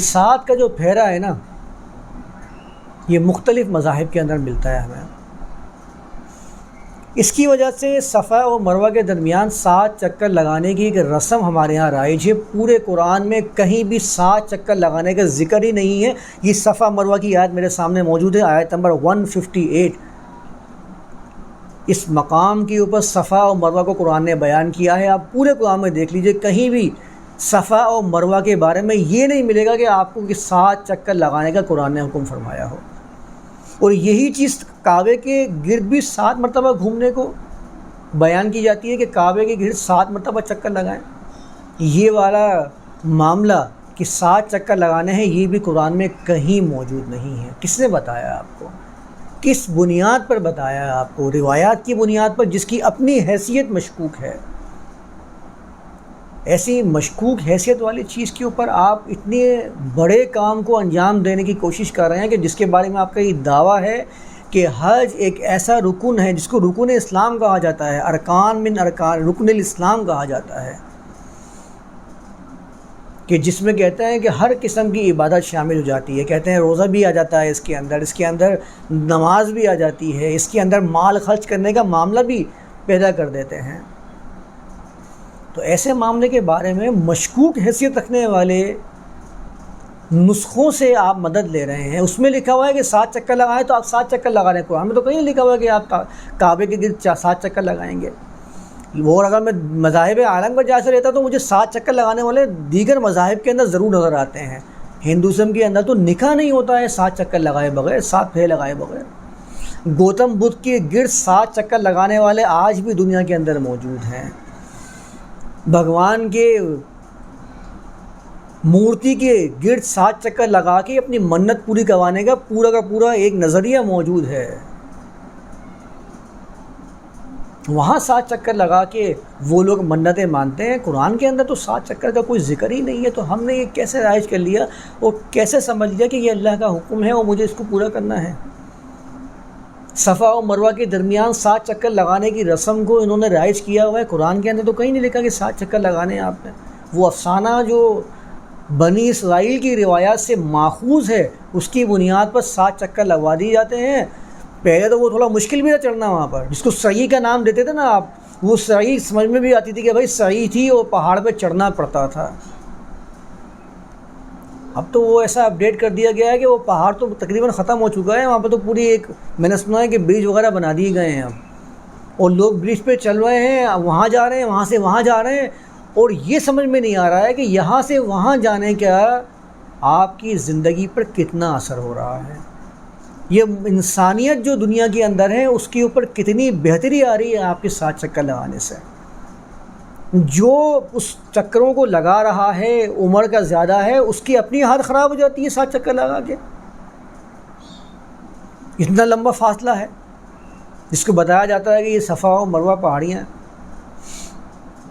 سات کا جو پھیرا ہے نا، یہ مختلف مذاہب کے اندر ملتا ہے ہمیں۔ اس کی وجہ سے صفا و مروہ کے درمیان سات چکر لگانے کی ایک رسم ہمارے یہاں رائج ہے۔ پورے قرآن میں کہیں بھی سات چکر لگانے کا ذکر ہی نہیں ہے۔ یہ صفا مروہ کی آیت میرے سامنے موجود ہے، آیت نمبر 158 اس مقام کے اوپر صفا و مروہ کو قرآن نے بیان کیا ہے۔ آپ پورے قرآن میں دیکھ لیجیے، کہیں بھی صفا اور مروہ کے بارے میں یہ نہیں ملے گا کہ آپ کو کہ سات چکر لگانے کا قرآن نے حکم فرمایا ہو۔ اور یہی چیز کعبے کے گرد بھی سات مرتبہ گھومنے کو بیان کی جاتی ہے کہ کعبے کے گرد سات مرتبہ چکر لگائیں۔ یہ والا معاملہ کہ سات چکر لگانے ہیں، یہ بھی قرآن میں کہیں موجود نہیں ہے۔ کس نے بتایا آپ کو؟ کس بنیاد پر بتایا آپ کو؟ روایات کی بنیاد پر، جس کی اپنی حیثیت مشکوک ہے۔ ایسی مشکوک حیثیت والی چیز کے اوپر آپ اتنے بڑے کام کو انجام دینے کی کوشش کر رہے ہیں کہ جس کے بارے میں آپ کا یہ دعویٰ ہے کہ حج ایک ایسا رکن ہے جس کو رکن اسلام کہا جاتا ہے، ارکان من ارکان، رکن الاسلام کہا جاتا ہے۔ کہ جس میں کہتے ہیں کہ ہر قسم کی عبادت شامل ہو جاتی ہے، کہتے ہیں روزہ بھی آ جاتا ہے اس کے اندر، اس کے اندر نماز بھی آ جاتی ہے، اس کے اندر مال خرچ کرنے کا معاملہ بھی پیدا کر دیتے ہیں۔ تو ایسے معاملے کے بارے میں مشکوک حیثیت رکھنے والے نسخوں سے آپ مدد لے رہے ہیں۔ اس میں لکھا ہوا ہے کہ سات چکر لگائیں تو آپ سات چکر لگا رہے ہیں۔ قرآن میں تو کہیں لکھا ہوا ہے کہ آپ کعبے کے گرد سات چکر لگائیں گے۔ وہ اگر میں مذاہب عالم پر جیسے رہتا تو مجھے سات چکر لگانے والے دیگر مذاہب کے اندر ضرور نظر آتے ہیں۔ ہندوازم کے اندر تو نکاح نہیں ہوتا ہے سات چکر لگائے بغیر، سات پھیرے لگائے بغیر۔ گوتم بدھ کے گرد سات چکر لگانے والے آج بھی دنیا کے اندر موجود ہیں۔ بھگوان کے مورتی کے گرد سات چکر لگا کے اپنی منت پوری کروانے کا پورا کا پورا ایک نظریہ موجود ہے۔ وہاں سات چکر لگا کے وہ لوگ منتیں مانتے ہیں۔ قرآن کے اندر تو سات چکر کا کوئی ذکر ہی نہیں ہے۔ تو ہم نے یہ کیسے رائج کر لیا؟ اور کیسے سمجھ لیا کہ یہ اللہ کا حکم ہے اور مجھے اس کو پورا کرنا ہے؟ صفا و مروہ کے درمیان سات چکر لگانے کی رسم کو انہوں نے رائج کیا ہوا ہے۔ قرآن کے اندر تو کہیں نہیں لکھا کہ سات چکر لگانے ہیں آپ نے۔ وہ افسانہ جو بنی اسرائیل کی روایات سے ماخوذ ہے، اس کی بنیاد پر سات چکر لگوا دی جاتے ہیں۔ پہلے تو وہ تھوڑا مشکل بھی تھا چڑھنا وہاں پر۔ جس کو صحیح کا نام دیتے تھے نا آپ، وہ صحیح سمجھ میں بھی آتی تھی کہ بھائی صحیح تھی اور پہاڑ پہ چڑھنا پڑتا تھا۔ اب تو وہ ایسا اپڈیٹ کر دیا گیا ہے کہ وہ پہاڑ تو تقریباً ختم ہو چکا ہے، وہاں پہ تو پوری ایک میں نے سنا ہے کہ برج وغیرہ بنا دیے گئے ہیں اب۔ اور لوگ برج پہ چل رہے ہیں وہاں جا رہے ہیں، وہاں سے وہاں جا رہے ہیں۔ اور یہ سمجھ میں نہیں آ رہا ہے کہ یہاں سے وہاں جانے کا آپ کی زندگی پر کتنا اثر ہو رہا ہے۔ یہ انسانیت جو دنیا کے اندر ہے، اس کے اوپر کتنی بہتری آ رہی ہے، آپ کے ساتھ چکر لگانے سے۔ جو اس چکروں کو لگا رہا ہے، عمر کا زیادہ ہے، اس کی اپنی حالت خراب ہو جاتی ہے سات چکر لگا کے۔ اتنا لمبا فاصلہ ہے۔ جس کو بتایا جاتا ہے کہ یہ صفا و مروہ پہاڑیاں